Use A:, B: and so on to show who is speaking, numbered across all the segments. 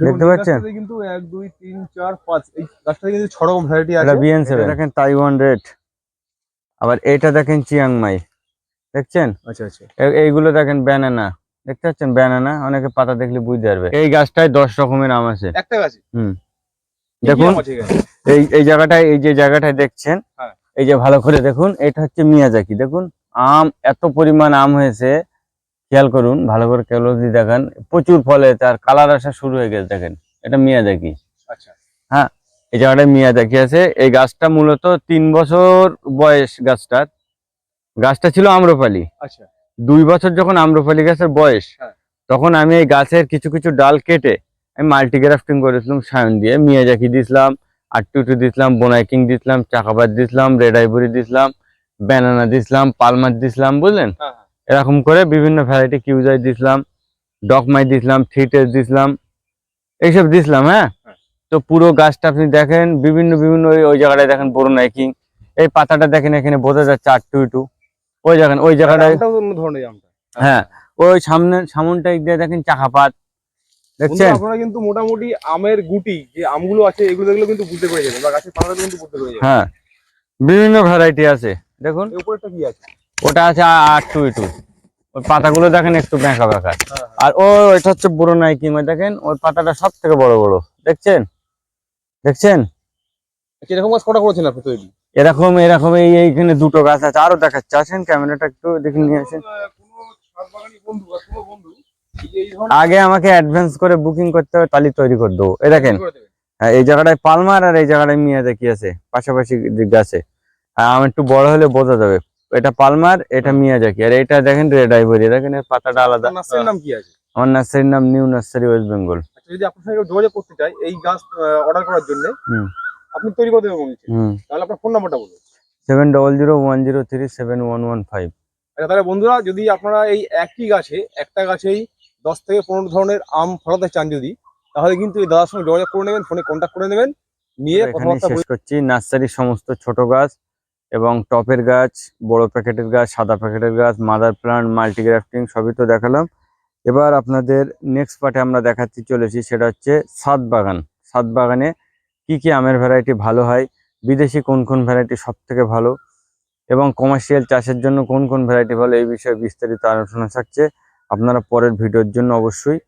A: দেখতে পাচ্ছেন?
B: কিন্তু এক দুই তিন চার পাঁচ এই গাছটাতে কিন্তু ছ রকম ভ্যারাইটি
A: এটা
B: আছে।
A: বিএন সেভেন দেখেন তাইওয়ান রেড আবার এটা দেখেন চিয়াংমাই দেখছেন?
B: আচ্ছা আচ্ছা।
A: এইগুলো দেখেন ব্যানানা দেখতে পাচ্ছেন ব্যানানা অনেকে পাতা দেখলে বুঝতে পারবে। এই গাছটায় দশ রকমের আম আছে।
B: একটা গাছে?
A: হুম। দেখুন? এই এই জায়গাটায় এই যে জায়গাটায় দেখছেন
B: হ্যাঁ।
A: এই যে ভালো করে দেখুন এটা হচ্ছে মিয়াজাকি। দেখুন আম এত পরিমাণ আম হয়েছে খেয়াল করুন ভালো করে কেউ যদি দেখেন। প্রচুর ফলে তার কালার আসা শুরু হয়ে গেছে দেখেন। এটা মিয়া মিয়াজাকি।
B: আচ্ছা।
A: হ্যাঁ এই জায়গাটায় মিয়াজাকি আছে। এই গাছটা মূলত তিন বছর বয়স গাছটার গাছটা ছিল আম্রপালি।
B: আচ্ছা।
A: দুই বছর যখন আম্রপালি গাছের বয়স
B: হ্যাঁ।
A: তখন আমি এই গাছের কিছু কিছু ডাল কেটে আমি মাল্টিগ্রাফটিং করেছিলাম সায়ন দিয়ে। মিয়া মিয়াজাকি দিছিলাম আটটুটু দিছিলাম বোনাইকিং দিছিলাম চাকাবাদ দিছিলাম রেড আইভরি দিছিলাম ব্যানানা দিছিলাম পালমার দিছিলাম বুঝলেন?
B: হ্যাঁ হ্যাঁ।
A: এরকম করে বিভিন্ন ভ্যারাইটি কিউজাই দিছিলাম ডকমাই দিছিলাম থ্রি টেস্ট দিছিলাম এইসব দিছিলাম হ্যাঁ?
B: হ্যাঁ।
A: তো পুরো গাছটা আপনি দেখেন বিভিন্ন বিভিন্ন ওই ওই জায়গাটায় দেখেন বড় বোরোনাইকিং এই পাতাটা দেখেন এখানে বোঝা যাচ্ছে আট টু টু ওই দেখেন ওই জায়গাটায়
B: আমটা।
A: হ্যাঁ। ওই সামনে সামনটা দিয়ে দেখেন চাকাপাত দেখছেন?
B: আপনারা কিন্তু মোটামুটি আমের গুটি যে আমগুলো আছে এগুলো দেখলে কিন্তু বুঝতে পেরে যাবেন বা গাছের পাতাগুলো কিন্তু বুঝতে পেরে যাবেন।
A: হ্যাঁ বিভিন্ন ভ্যারাইটি আছে দেখুন।
B: এর কি আছে?
A: ওটা আছে আট টু টু। ওই পাতাগুলো দেখেন একটু বেঁকা বেঁকা
B: হ্যাঁ
A: আর ও এটা হচ্ছে বুড়ো নাইকিং ওই দেখেন ওই পাতাটা সব থেকে বড় বড়। দেখছেন? দেখছেন?
B: এরকম গাছ কটা করেছেন আপনি তৈরি?
A: এরকম এরকম এই এইখানে দুটো গাছ আছে। আরও দেখাচ্ছে। আসেন ক্যামেরাটা একটু দেখে নিয়ে আসেন। আগে আমাকে অ্যাডভান্স করে বুকিং করতে হবে তাহলে তৈরি করে দেবো। এই দেখেন। হ্যাঁ এই জায়গাটায় পালমার আর এই জায়গাটায় মিয়াজাকি আছে পাশাপাশি গাছে। আর আম একটু বড় হলে বোঝা যাবে। এটা পালমার এটা মিয়াজাকি। আর এটা দেখেন রেড আইভরি দেখেন এর পাতাটা আলাদা।
B: নার্সারির নাম কি আছে?
A: আমার নার্সারির নাম নিউ নার্সারি ওয়েস্ট বেঙ্গল।
B: আচ্ছা যদি আপনার সঙ্গে যোগাযোগ করতে চাই এই গাছ অর্ডার করার জন্য
A: হুম।
B: আপনি তৈরি করে দেবেন তাহলে আপনার ফোন নাম্বারটা বলুন।
A: Seven double zero one zero three seven one one five.
B: আচ্ছা তাহলে বন্ধুরা যদি আপনারা এই একই গাছে একটা গাছেই দশ থেকে পনেরো ধরনের আম ফলাতে চান যদি তাহলে কিন্তু এই দাদার সঙ্গে যোগাযোগ করে নেবেন ফোনে কন্ট্যাক্ট করে নেবেন নিয়ে কথাবার্তা
A: করছি। নার্সারির সমস্ত ছোট গাছ এবং টপের গাছ, বড় প্যাকেটের গাছ, সাদা প্যাকেটের গাছ, মাদার প্লান্ট, মাল্টিগ্রাফটিং, সবই তো দেখালাম। এবার আপনাদের নেক্সট পার্টে আমরা দেখাতে চলেছি, সেটা হচ্ছে সাত বাগান। সাত বাগানে কি কি আমের ভ্যারাইটি ভালো হয়, বিদেশি কোন কোন ভ্যারাইটি সব থেকে ভালো, এবং কমার্শিয়াল চাষের জন্য কোন কোন ভ্যারাইটি ভালো, এই বিষয়ে বিস্তারিত আলোচনা থাকছে। আপনারা পরের ভিডিওর জন্য অবশ্যই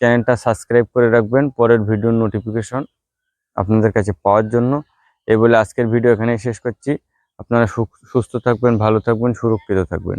A: চ্যানেলটা সাবস্ক্রাইব করে রাখবেন, পরের ভিডিওর নোটিফিকেশন আপনাদের কাছে পাওয়ার জন্য। এই বলে আজকের ভিডিও এখানেই শেষ করছি। আপনারা সুস্থ থাকবেন ভালো থাকবেন সুরক্ষিত থাকবেন।